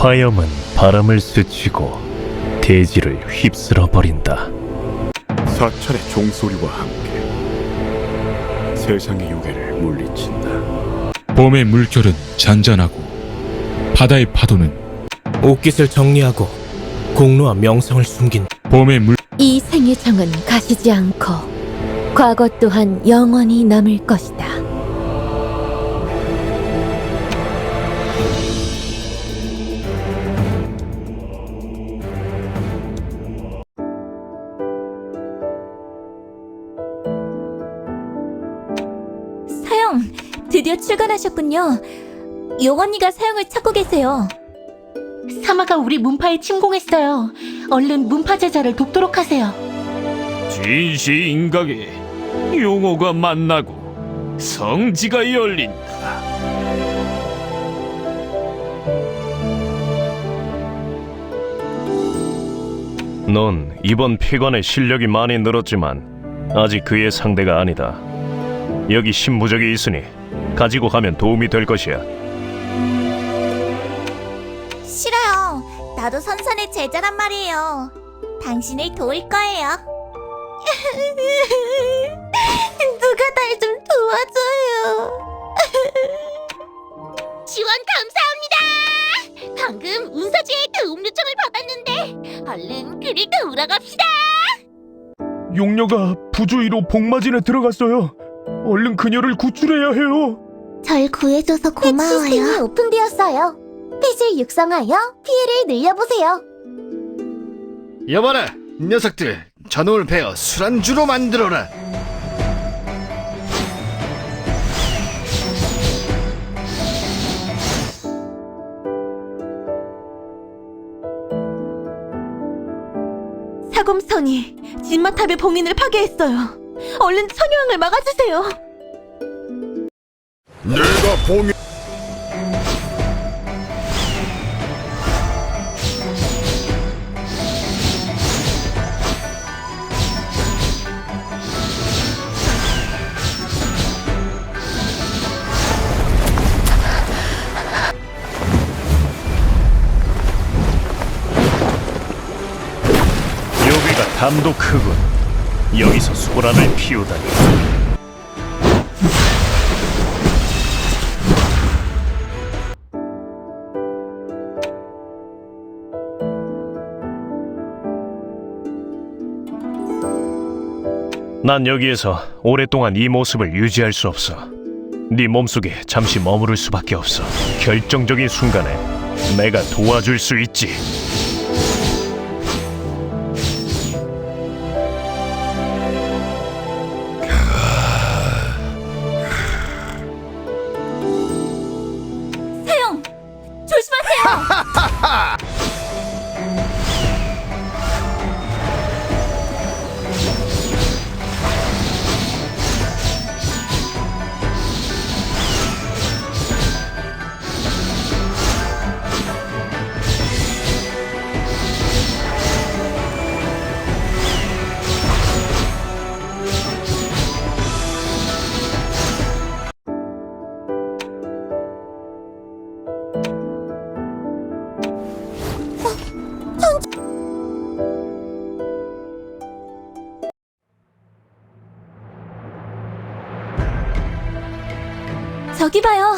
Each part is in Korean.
화염은 바람을 스치고 대지를 휩쓸어 버린다. 사찰의 종소리와 함께 세상의 요괴를 물리친다. 봄의 물결은 잔잔하고 바다의 파도는 옷깃을 정리하고 공로와 명성을 숨긴 봄의 물 이 생의 정은 가시지 않고 과거 또한 영원히 남을 것이다. 드디어 출근하셨군요. 용언니가 사영을 찾고 계세요. 사마가 우리 문파에 침공했어요. 얼른 문파 제자를 돕도록 하세요. 진시 인각에 용호가 만나고 성지가 열린다. 넌 이번 폐관의 실력이 많이 늘었지만 아직 그의 상대가 아니다. 여기 신부적이 있으니 가지고 가면 도움이 될 것이야. 싫어요. 나도 선선의 제자란 말이에요. 당신을 도울 거예요. 누가 날 좀 도와줘요. 지원 감사합니다. 방금 운서지의 도움 요청을 받았는데 얼른 그를 도우러 갑시다. 용녀가 부주의로 복마진에 들어갔어요. 얼른 그녀를 구출해야 해요. 절 구해줘서 고마워요. 시스템이 오픈되었어요. 펫을 육성하여 피해를 늘려보세요. 여봐라 이 녀석들 저놈을 베어 술안주로 만들어라 사검선이 진마탑의 봉인을 파괴했어요. 얼른 선유왕을 막아주세요. 내가 봉이 여기가 크군. 여기서 소란을 피우다니. 난 여기에서 오랫동안 이 모습을 유지할 수 없어. 네 몸속에 잠시 머무를 수밖에 없어. 결정적인 순간에 내가 도와줄 수 있지. 저기 봐요.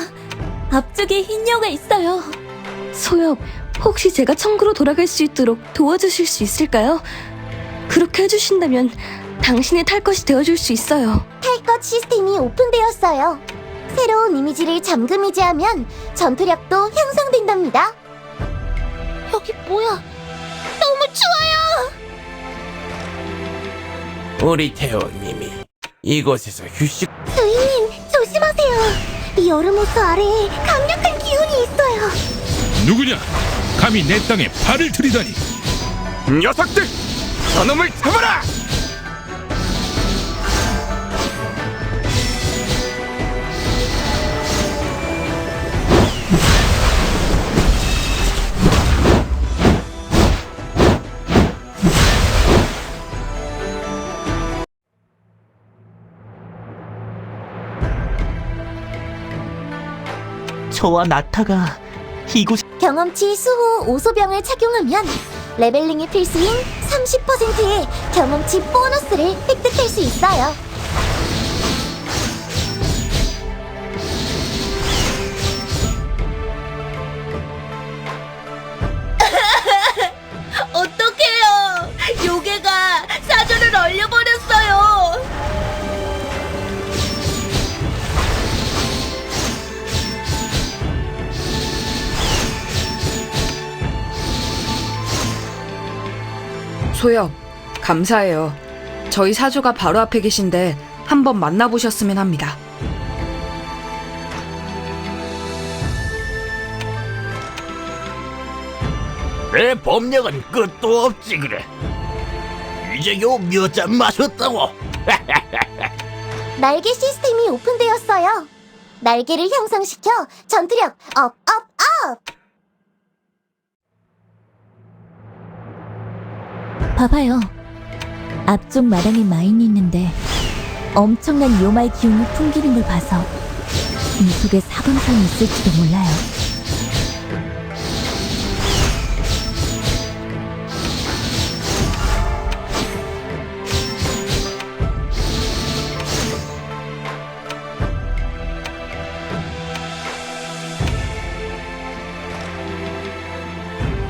앞쪽에 흰 여가 있어요. 소엽, 혹시 제가 청구로 돌아갈 수 있도록 도와주실 수 있을까요? 그렇게 해주신다면 당신의 탈 것이 되어줄 수 있어요. 탈것 시스템이 오픈되었어요. 새로운 이미지를 잠금 해제하면 전투력도 향상된답니다. 여기 뭐야? 너무 추워요. 우리 태호님이 이곳에서 휴식 주인님, 조심하세요. 이 여름 호수 아래에 강력한 기운이 있어요. 누구냐 감히 내 땅에 발을 들이다니 녀석들 저놈을 잡아라. 저와 나타가 이곳 경험치 수호 오소병을 착용하면 레벨링이 필수인 30%의 경험치 보너스를 획득할 수 있어요. 소엽, 감사해요. 저희 사주가 바로 앞에 계신데 한번 만나보셨으면 합니다. 내 법력은 끝도 없지 그래. 이제 요몇잔 마셨다고. 날개 시스템이 오픈되었어요. 날개를 형성시켜 전투력 업, 업, 업! 봐봐요. 앞쪽 마당에 마인이 있는데 엄청난 요마의 기운이 풍기는 걸 봐서 이 속에 사방선이 있을지도 몰라요.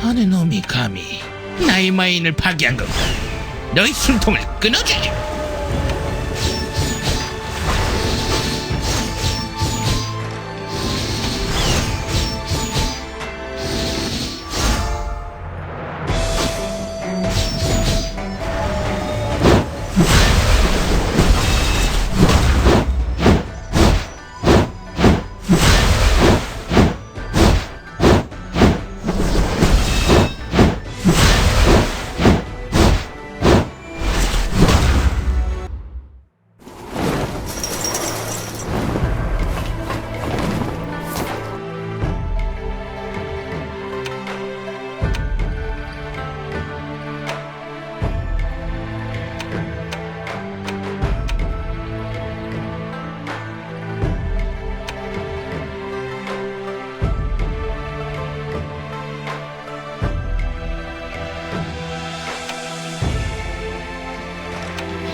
어느 놈이 감히 나의 마인을 파괴한 건가? 너희 숨통을 끊어주지.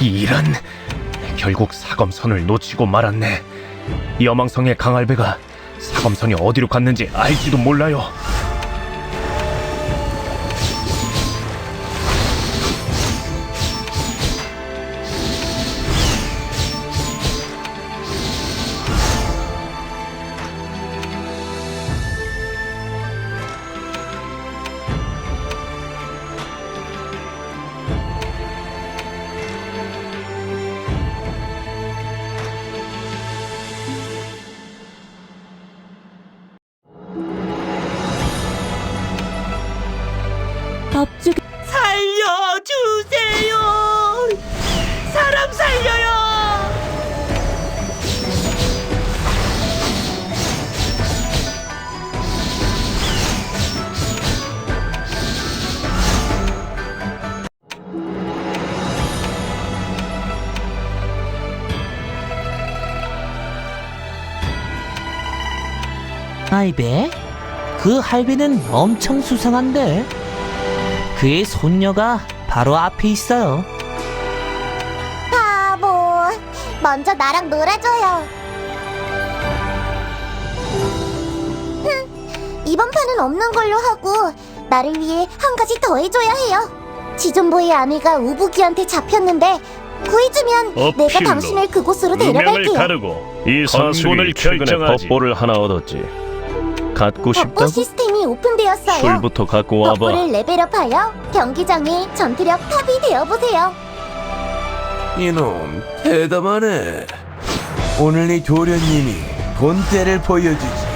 이런 결국 사검선을 놓치고 말았네. 여망성의 강할배가 사검선이 어디로 갔는지 알지도 몰라요. 법죽 살려주세요. 사람 살려요. 할배? 그 할배는 엄청 수상한데? 그의 손녀가 바로 앞에 있어요. 바보. 먼저 나랑 놀아줘요. 흥, 이번 판은 없는 걸로 하고 나를 위해 한 가지 더 해줘야 해요. 지존보의 아내가 우부기한테 잡혔는데 구해주면 내가 어필로 당신을 그곳으로 데려갈게요. 가르고 이 최근에 결정하지. 법보를 하나 얻었지. 갖고 법보 싶다고? 시스템이 오픈되었어요. 술부터 갖고 와봐. 법보를 레벨업하여 경기장의 전투력 탑이 되어보세요. 이놈 대담하네. 오늘 네 도련님이 본때를 보여주지.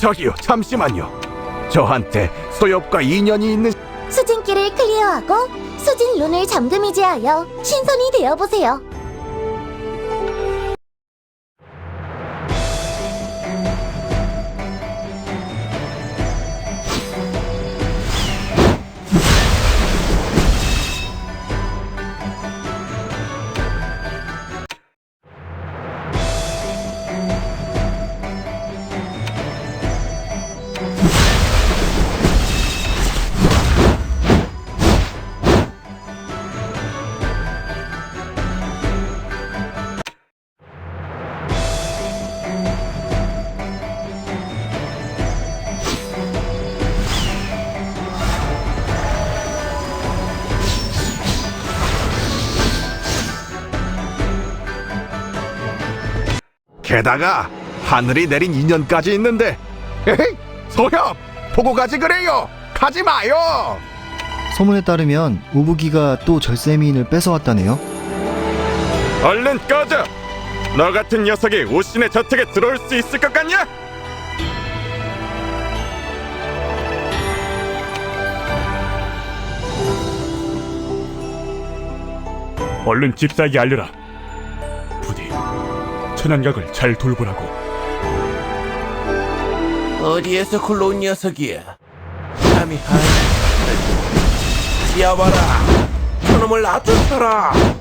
저기요, 잠시만요. 저한테 소엽과 인연이 있는 수진길을 클리어하고 수진 룬을 잠금이지하여 신선이 되어보세요. 게다가 하늘이 내린 인연까지 있는데 에헤이, 소엽 보고 가지 그래요. 가지 마요. 소문에 따르면 우부기가 또 절세미인을 뺏어왔다네요. 얼른 꺼져. 너 같은 녀석이 오신의 저택에 들어올 수 있을 것 같냐? 얼른 집사에게 알려라. 부디 천연각을 잘 돌보라고. 어디에서 굴러온 녀석이야? 감히 하이. 뛰어봐라. 저놈을 놔두쳐라.